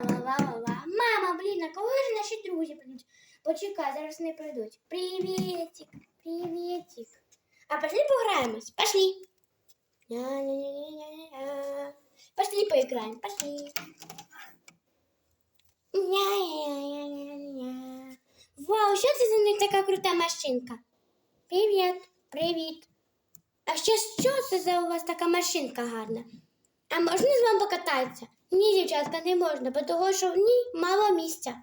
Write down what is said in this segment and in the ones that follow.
Ла-ла-ла-ла. Мама, блін, а коли ж наші друзі прийдуть? Почекай, зараз не прийдуть. Привітик, привітик. А пошли пограємось. Пошли. Ня-ня-ня-ня-ня. Пошли поиграем, пошли. Ня-ня-ня-ня-ня. Вау, що це за них така крута машинка? Привіт, привіт. А ще що це за у вас така машинка гарна? А можна з вами покататися? Ні, дівчатка, не можна, бо того, що в ній мало місця.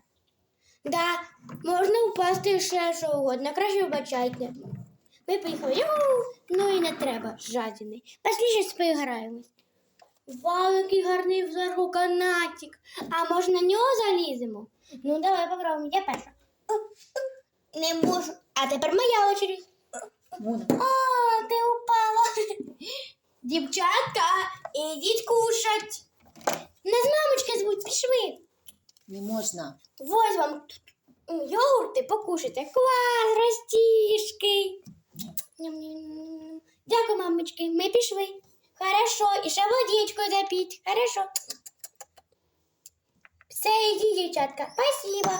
Да, можна впасти ще що угодно, краще вибачайте. Ми поїхали. Ну і не треба, жадіний. Пошли щось поіграємось. Вау, який гарний взагалі канатик. А може на нього заліземо? Ну, давай попробуємо. Я перша. Не можу. А тепер моя очередь. А, ти упала. Дівчатка, ідіть кушать. Нас мамочка звуть, пішли. Не можна. Ось вам йогурти покушайте. Клас, ростішки. Дякую, мамочки, ми пішли. Хорошо, і ще водичкою запіть. Хорошо. Все, йдіть, дівчатка. Спасибо.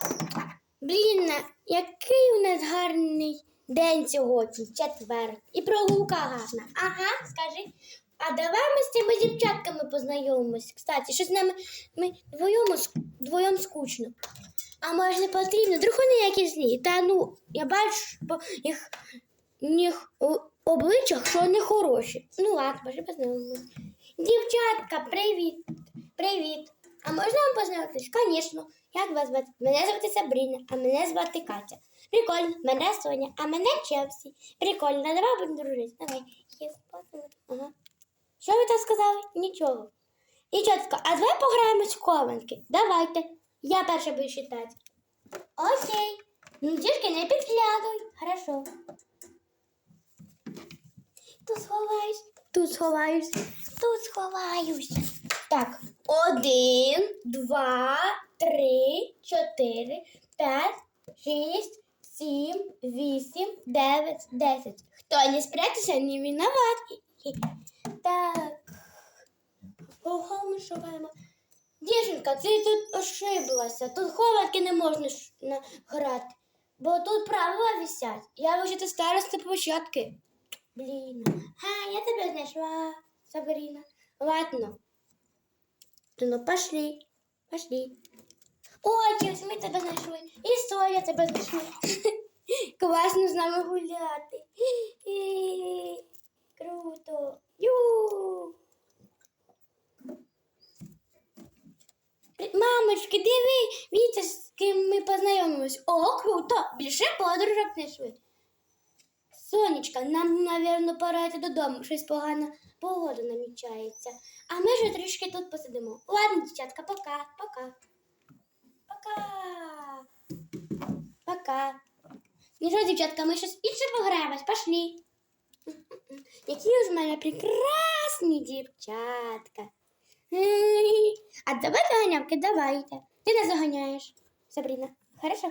Блін, який у нас гарний день сьогодні, четвер. І прогулка гарна. Ага, скажи. А давай ми з цими дівчатками познайомимось. Кстати, що з нами ми двоєм, двоєм скучно. А може не потрібно? Вдруг вони якісь злі. Та ну, я бачу по їх, їх обличчях, що вони хороші. Ну ладно, може познайомимось. Дівчатка, привіт. Привіт. А можна вам познайомитись? Звісно. Як вас звати? Мене звати Сабріна, а мене звати Катя. Прикольно, мене Соня, а мене Челсі. Прикольно, давай будемо дружити. Давай. Що ви так сказали? Нічого. Дівчатка, а давай пограємось в кованки. Давайте. Я перша буду читати. Окей. Ну, тільки не підглядуй. Хорошо. Тут сховаюсь, тут сховаюсь, тут сховаюсь. Так, один, два, три, чотири, п'ять, шість, сім, вісім, дев'ять, десять. Хто не спрятався, не виноват. Так. Ого, ми шукаємо. Дівчинка, ти тут ошиблася. Тут хованки не можна грати. Бо тут правила висять. Я вчити староста площадки. Блін. А, я тебе знайшла, Сабріна. Ладно. Ну, пошли. Пошли. Ой, Чіпс, ми тебе знайшли. І Соня тебе знайшли. Класно з нами гуляти. Круто. Ю. Мамочки, диви, Вітя, з ким ми познайомимось. О, круто! Більше подружок знайшли. Сонечка, нам, напевно, пора йти додому. Щось погана погода намічається. А ми ж трішки тут посидимо. Ладно, дівчатка, пока, пока. Пока. Пока. Ну що, дівчатка, ми щось інше пограємось. Пошли. Які ж в мене прекрасні дівчатка. А давай заганявки, давайте. Ти не заганяєш, Сабріна. Хорошо?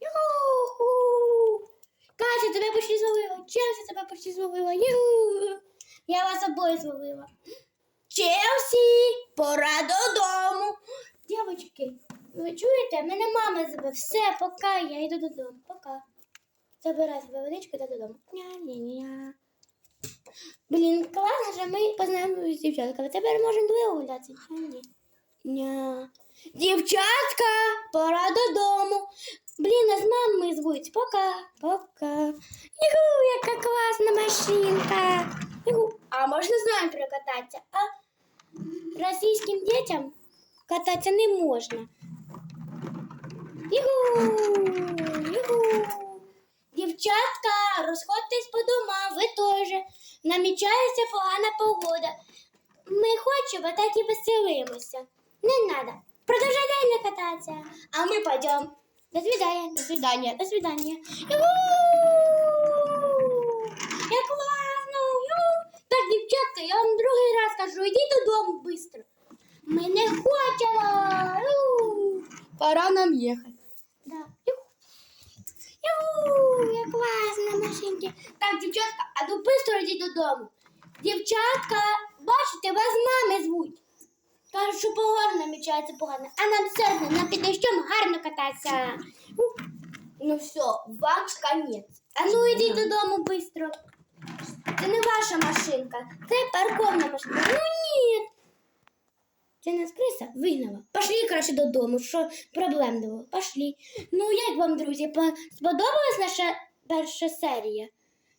Юху! Катя, тебе почти зловила. Челсі тебе почти зловила. Я вас обоє зловила. Челсі, пора додому. Дівчатки, ви чуєте? Мене мама зве. Все, пока, я йду додому. Пока. Забирай себе водичку та додому. Ня-ня-ня. Блін, класно, що ми познайомилися з дівчатками. Тепер можемо двоє гуляти. Ні. Ня. Дівчатка, пора додому. Блін, нас мами звуть. Пока, пока. Юху, яка класна машинка. Юху. А можна з нами прокататися? А російським дітям кататися не можна. Юху, Ми так і веселимося. Не надо. Продовжай далі кататися. А ми пойдем. До свидания, до свидания, до свидания. Як класно! Так, дівчатка, я вам другий раз кажу, йдіть додому швидко. Ми не хочемо. Пора нам їхати. Да. Як класно машинки. Так, дівчатка, а ну быстро йдіть додому. Дівчатка, бачите, вас мами звуть. Кажуть, що погода намічається погано, а нам все одно, нам під дощом гарно кататися. Ну все, вам конець. А ну йдіть додому швидко. Це не ваша машинка, це парковна машинка. Ну ні. Це нас криса вигнала. Пошли краще додому, що проблем не було. Пошли. Ну як вам, друзі, по- сподобалась наша перша серія?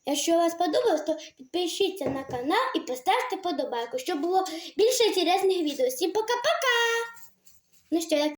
Якщо вам сподобалось, то підпишіться на канал і поставте подобайку, щоб було більше цікавих відео. Всім пока-пока! Ну що, як